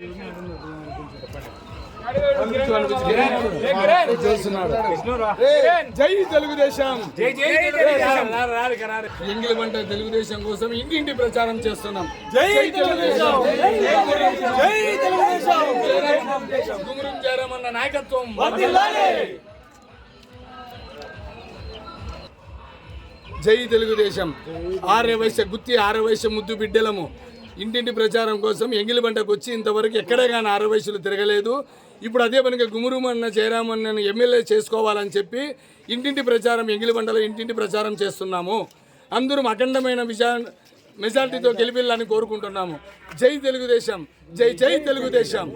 జై తెలుగుదేశం. జై కోసం ఇంటింటి ప్రచారం చేస్తున్నాం. జై తెలుగుదేశం. జై తెలుగుదేశం. గుమరం జయరామన్న నాయకత్వం. జై తెలుగుదేశం. ఆర్య వైశ్య గుత్తి ఆర్య వైశ్య ముద్దు బిడ్డలము. ఇంటింటి ప్రచారం కోసం ఎంగిలి బండకు వచ్చి ఇంతవరకు ఎక్కడే కానీ ఆరవయసులు వయసులు తిరగలేదు. ఇప్పుడు అదే పనిగా గుమురుమన్న జయరామన్నను ఎమ్మెల్యే చేసుకోవాలని చెప్పి ఇంటింటి ప్రచారం ఎంగిలి బండలో ఇంటింటి ప్రచారం చేస్తున్నాము. అందరూ అఖండమైన విజయ మెజార్టీతో గెలిపిల్లని కోరుకుంటున్నాము. జై తెలుగుదేశం జై జై తెలుగుదేశం.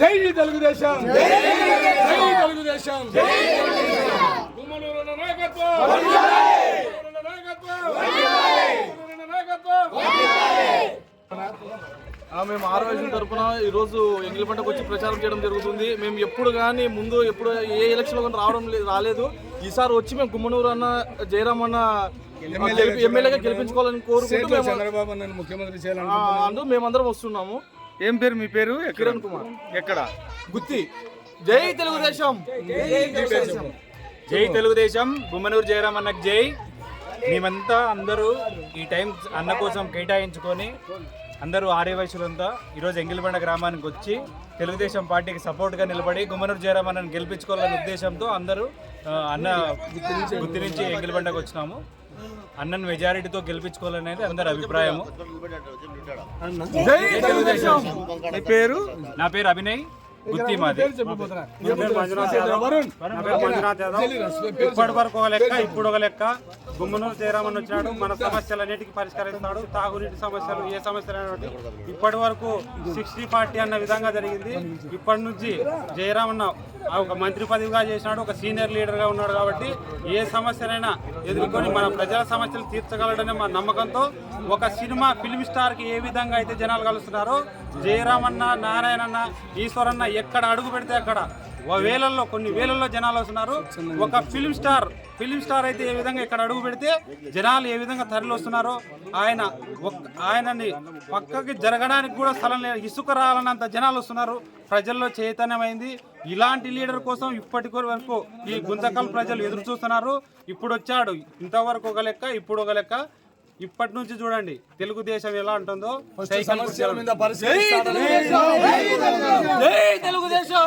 జై తెలుగుదేశం జై తెలుగుదేశం గుమ్మనూరు నాయకత్వం గుమ్మనూరు నాయకత్వం గుమ్మనూరు నాయకత్వం మేము ఆర్వైజన్ తరఫున ఈరోజు ఎంగిలిపంటకు వచ్చి ప్రచారం చేయడం జరుగుతుంది. మేము ఎప్పుడు కానీ ముందు ఎప్పుడు ఏ ఎలక్షన్లో కానీ రావడం లేదు రాలేదు. ఈసారి వచ్చి మేము గుమ్మనూరు అన్న జయరామ్ అన్న ఎమ్మెల్యేగా గెలిపించుకోవాలని కోరుకుంటూ చంద్రబాబు ముఖ్యమంత్రి మేమందరం వస్తున్నాము. ఏం పేరు? మీ పేరు? కిరణ్ కుమార్. ఎక్కడ? గుత్తి. జై తెలుగుదేశం. జై తెలుగుదేశం. గుమ్మనూరు జయరాం అన్నకు జై. మేమంతా అందరూ ఈ టైం అన్న కోసం కేటాయించుకొని అందరూ ఆర్య వయసులంతా ఈరోజు ఎంగిలిబండ గ్రామానికి వచ్చి తెలుగుదేశం పార్టీకి సపోర్ట్గా నిలబడి గుమ్మనూరు జయరాం అన్నను గెలిపించుకోవాలనే ఉద్దేశంతో అందరూ అన్న గుర్తి నుంచి ఎంగిలిబండకు వచ్చినాము. అన్నను మెజారిటీతో గెలిపించుకోవాలనేది అందరి అభిప్రాయము. జై తెలుగుదేశం. మీ పేరు? నా పేరు అభినయ్. గుత్తి మాది. ఇప్పటి వరకు ఒక లెక్క ఇప్పుడు ఒక లెక్క. గుమ్మనూరు జయరామన్ వచ్చినాడు. మన సమస్యలన్నిటికీ పరిష్కరిస్తాడు. తాగునీటి సమస్యలు ఏ సమస్యలు ఇప్పటి వరకు సిక్స్టీ పార్టీ అన్న విధంగా జరిగింది. ఇప్పటి నుంచి జయరామన్న ఒక మంత్రి పదవిగా చేసినాడు ఒక సీనియర్ లీడర్గా ఉన్నాడు కాబట్టి ఏ సమస్యనైనా ఎదుర్కొని మన ప్రజల సమస్యలు తీర్చగలడనే మా నమ్మకంతో ఒక సినిమా ఫిల్మ్ స్టార్కి ఏ విధంగా అయితే జనాలు కలుస్తున్నారో జయరామన్న నారాయణన్న ఈశ్వరన్న ఎక్కడ అడుగు పెడితే అక్కడ వేలల్లో కొన్ని వేలల్లో జనాలు వస్తున్నారు. ఒక ఫిలిం స్టార్ ఫిలిం స్టార్ అయితే ఏ విధంగా ఇక్కడ అడుగు పెడితే జనాలు ఏ విధంగా తరలి వస్తున్నారో ఆయన ఆయనని పక్కకి జరగడానికి కూడా స్థలం లేదు. ఇసుక రాలనంత జనాలు వస్తున్నారు. ప్రజల్లో చైతన్యమైంది. ఇలాంటి లీడర్ కోసం ఇప్పటి వరకు ఈ గుంతకల్ ప్రజలు ఎదురు చూస్తున్నారు. ఇప్పుడు వచ్చాడు. ఇంతవరకు ఒక లెక్క ఇప్పుడు ఒక లెక్క. ఇప్పటి నుంచి చూడండి తెలుగుదేశం ఎలా ఉంటుందో సైకిల్ సమస్యల మీద పరిశీలిస్తాను. జై తెలుగుదేశం!